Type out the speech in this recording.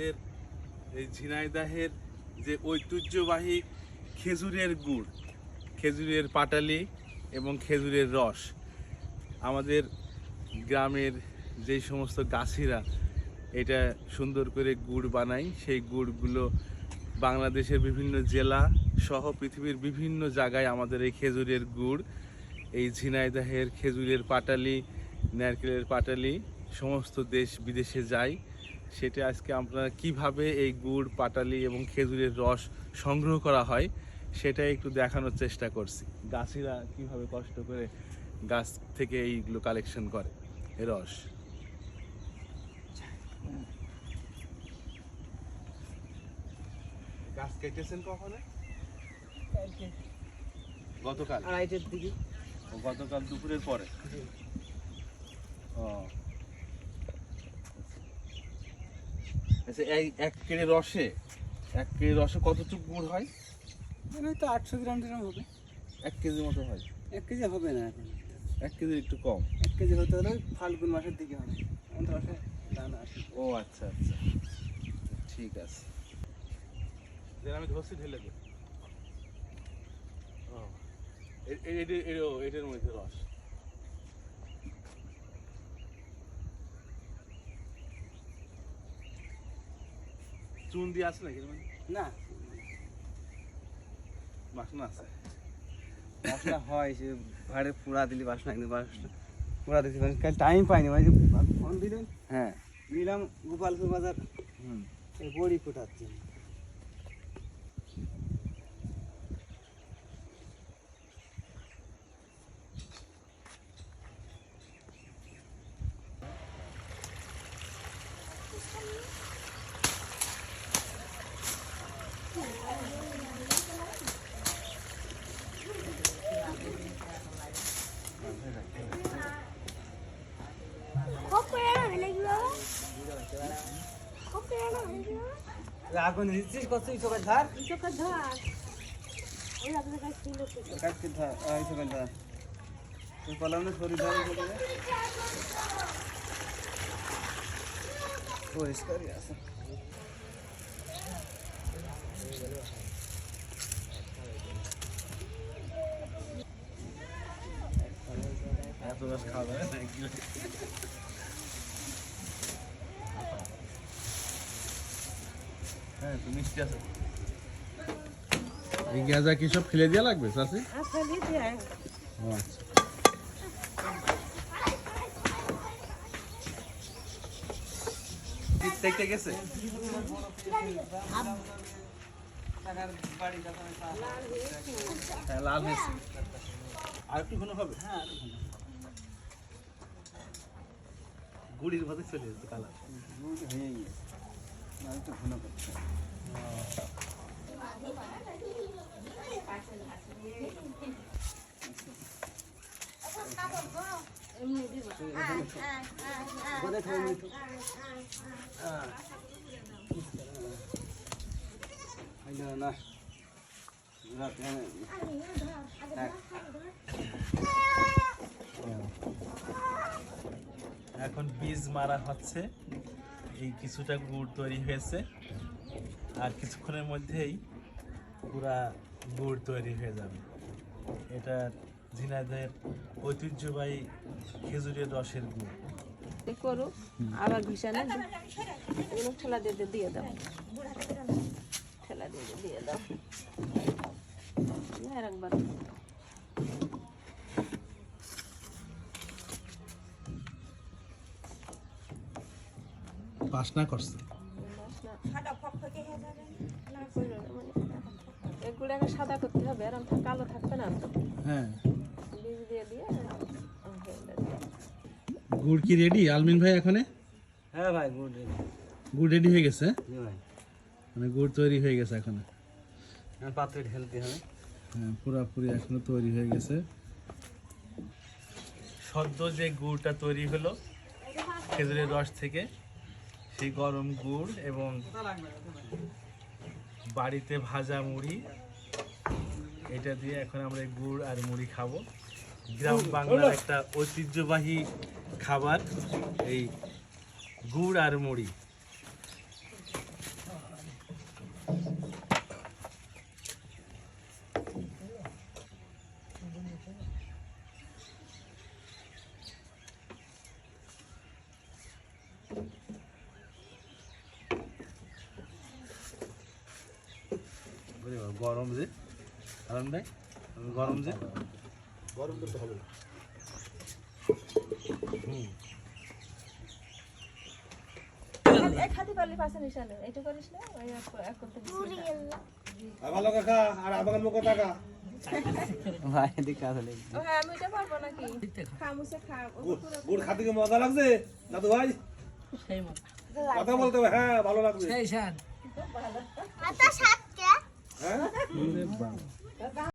আমাদের এই ঝিনাইদাহের যে ঐতিহ্যবাহী খেজুরের গুড়, খেজুরের পাটালি এবং খেজুরের রস, আমাদের গ্রামের যেই সমস্ত গাছিরা এটা সুন্দর করে গুড় বানায়। সেই গুড়গুলো বাংলাদেশের বিভিন্ন জেলা সহ পৃথিবীর বিভিন্ন জায়গায় আমাদের এই খেজুরের গুড়, এই ঝিনাইদাহের খেজুরের পাটালি, নারকেলের পাটালি, সমস্ত দেশ বিদেশে যায়। সেটা আজকে আপনারা কীভাবে এই গুড় পাটালি এবং খেজুরের রস সংগ্রহ করা হয় সেটা একটু দেখানোর চেষ্টা করছি। গাছিরা কীভাবে কষ্ট করে গাছ থেকে এইগুলো কালেকশন করে রস। গাছ কেটেছেন কখনো? গতকাল? আড়াইটের দিকে। গতকাল দুপুরের পরে? ও আচ্ছা এই এক কেড়ে রসে এক কেড়ে রসে কতটুকু গুড় হয়? মানে তো আটশো গ্রাম গ্রাম হবে। এক কেজি মতো হয়। এক কেজি হবে না এখন। এক কেজি একটু কম। এক কেজি হতে হলে ওই ফাল্গুন মাসের দিকে হবে। মাসে দানা আসে ও আচ্ছা আচ্ছা। ঠিক আছে। আমি ধরছি ঢেলে দেব এটার মধ্যে রস। চুন দিয়ে আছে নাকি? না। বাসনা আছে। বাসনা হয় সে ভাড়ে পুরা দিলি বাসনা কিন্তু বাসনা পুরা দিছি পারি কাল টাইম পাইনি ভাই যে ফোন দিলেন হ্যাঁ। নিলাম গোপালপুর বাজার। হুম। বড়ি ফোটাচ্ছি আগুন দিচ্ছিস কত ইসবের ধার কাটকে ধার ইসবের ধার তুই কলাম না শরীর ধার পরিষ্কারই আছে এত রস খাওয়া যাবে না একদিনে। হ্যাঁ তুমি মিষ্টি আছে। এই গেঁজা কি সব ফেলে দেওয়া লাগবে চাষি ও আচ্ছা। দেখতে গেছে? হ্যাঁ লাল হয়েছে। আর একটু ঘন হবে? হ্যাঁ গুড়ির মধ্যে চলে এসেছে কালার। হয়ে গিয়েছে এখন বীজ মারা হচ্ছে। এই কিছুটা গুড় তৈরি হয়েছে। আর কিছুক্ষণের মধ্যেই পুরা গুড় তৈরি হয়ে যাবে। এটা ঝিনাইদের ঐতিহ্যবাহী খেজুরের রসের গুড়। এ করুক আবার ঘুষানে এগুলো ঠেলা দিয়ে দিয়ে দাও। ঠেলা দিয়ে দিয়ে দাও। একবার বাসনা করছে। এগুলো সাদা করতে হবে এরকম কালো থাকবে না হ্যাঁ। বীজ দিয়ে দিয়ে গুড় কি রেডি আলমিন ভাই এখানে? হ্যাঁ ভাই গুড রেডি গুড় রেডি হয়ে গেছে? ভাই। মানে গুড় তৈরি হয়ে গেছে এখানে পাত্রে ঢেলতে হবে। হ্যাঁ পুরাপুরি এখনও তৈরি হয়ে গেছে। সদ্য যে গুড়টা তৈরি হলো খেজুরের রস থেকে সেই গরম গুড় এবং বাড়িতে ভাজা মুড়ি। এটা দিয়ে এখন আমরা এই গুড় আর মুড়ি খাব। গ্রাম বাংলার একটা ঐতিহ্যবাহী খাবার, এই গুড় আর মুড়ি। গরম যে কারণ ভাই গরম যে। গরম করতে হবে। না। এক হাতে পারলে পাশে নিশানে এটা করিস না ওই এক- ভালো কাকা আর আবাগান মুখ টাকা ভাই এদিকে আসলে ও হ্যাঁ আমি এটা পারব নাকি? খামুসে খা গুড় গুড় খাতে কি মজা লাগছে? দাদু ভাই? কথা বলতে হ্যাঁ ভালো লাগছে হ্যাঁ